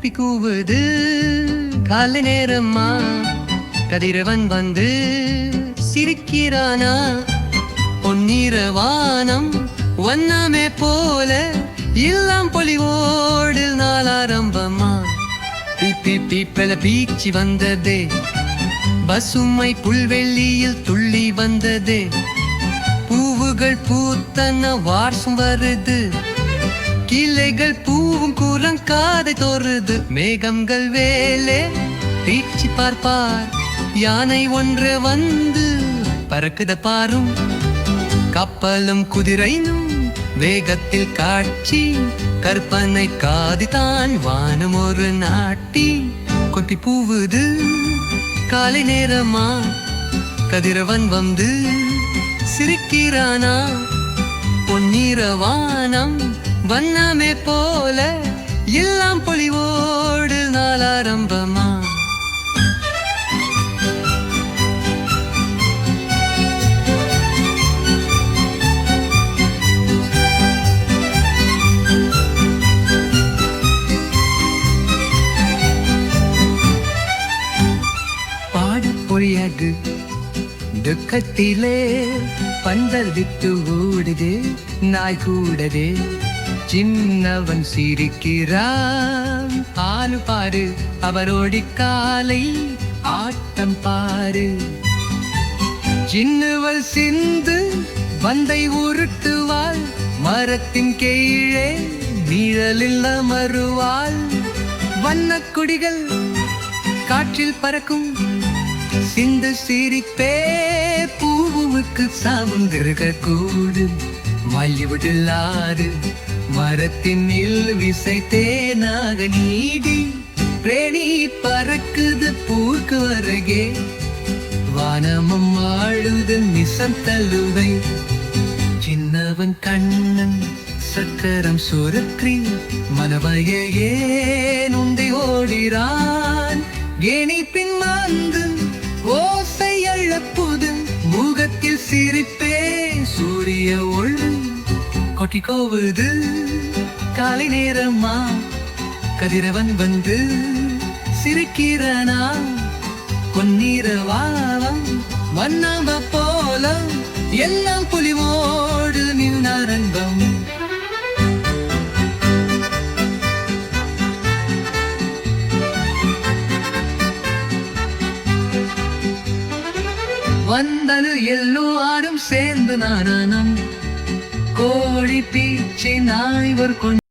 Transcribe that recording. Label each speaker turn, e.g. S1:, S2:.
S1: கூப்பி கூவுது. காலை நேரம்மா. கதிரவன் வந்து சிரிக்கிறானா? பொன்னிற வானம் வண்ணமே போல எல்லாம் பொலிவோடு நாளாரம்பம்மா. பீப்பி பீப்பல பீச்சி வந்ததே. பசுமை புல்வெள்ளியில் துள்ளி வந்ததே. பூவுகள் பூத்தன வாசம் வருது. கிளைகள் பூவும் கூலம் காதை தோறுது. மேகங்கள் வேலே பீச்சி பார்ப்பார். யானை ஒன்று வந்து பறக்குத பாரும். கப்பலும் குதிரையும் வேகத்தில் காட்சி. கற்பனை காதிதான் வானம் ஒரு நாட்டி. கொட்டி பூவுது காலை நேரமா? கதிரவன் வந்து சிரிக்கிறானா? பொன்னிற வானம் வண்ணமே போல எல்லாம் பொழிவோடு நாளாரம்பமா. பாடு பொழியகு துக்கத்திலே பந்தல் விட்டு ஓடுது நாய் கூடது சின்னவன் சிரிக்கிறான். ஆளு பாரு அவரோடி காலை ஆட்டம் பாரு. சின்னவள் சிந்து வந்தை உருட்டுவாள். மரத்தின் கீழே நிழலில் அமருவாள். வண்ண குடிகள் காற்றில் பறக்கும். சிந்து சிரிப்பே பூவுக்கு சாமுந்திருக்க கூடும் மல்லிவிடில் மரத்தின் இல் விசை தேனாக நீடி பிரேணி பறக்குது பூக்கு வருகே வானமும் ஆழுது மிசம் தழுவை. சின்னவன் கண்ணன் சக்கரம் சுரற்றி மனவையே உந்தி ஓடிறான். ஏனி பின் மாந்து ஓசை அழப்புது முகத்தில் சிரிப்பே கொட்டி கோவுது காலை நேரமா? கதிரவன் வந்து சிரிக்கிறானா? பொன்னிற வாழம் வண்ணாம போல எல்லாம் புலிவோடு நின்றரங்கம் வந்தது எல்லாரும் சேர்ந்து நாரானம் கோழி பீச்சி நாய்வர் கொஞ்சம்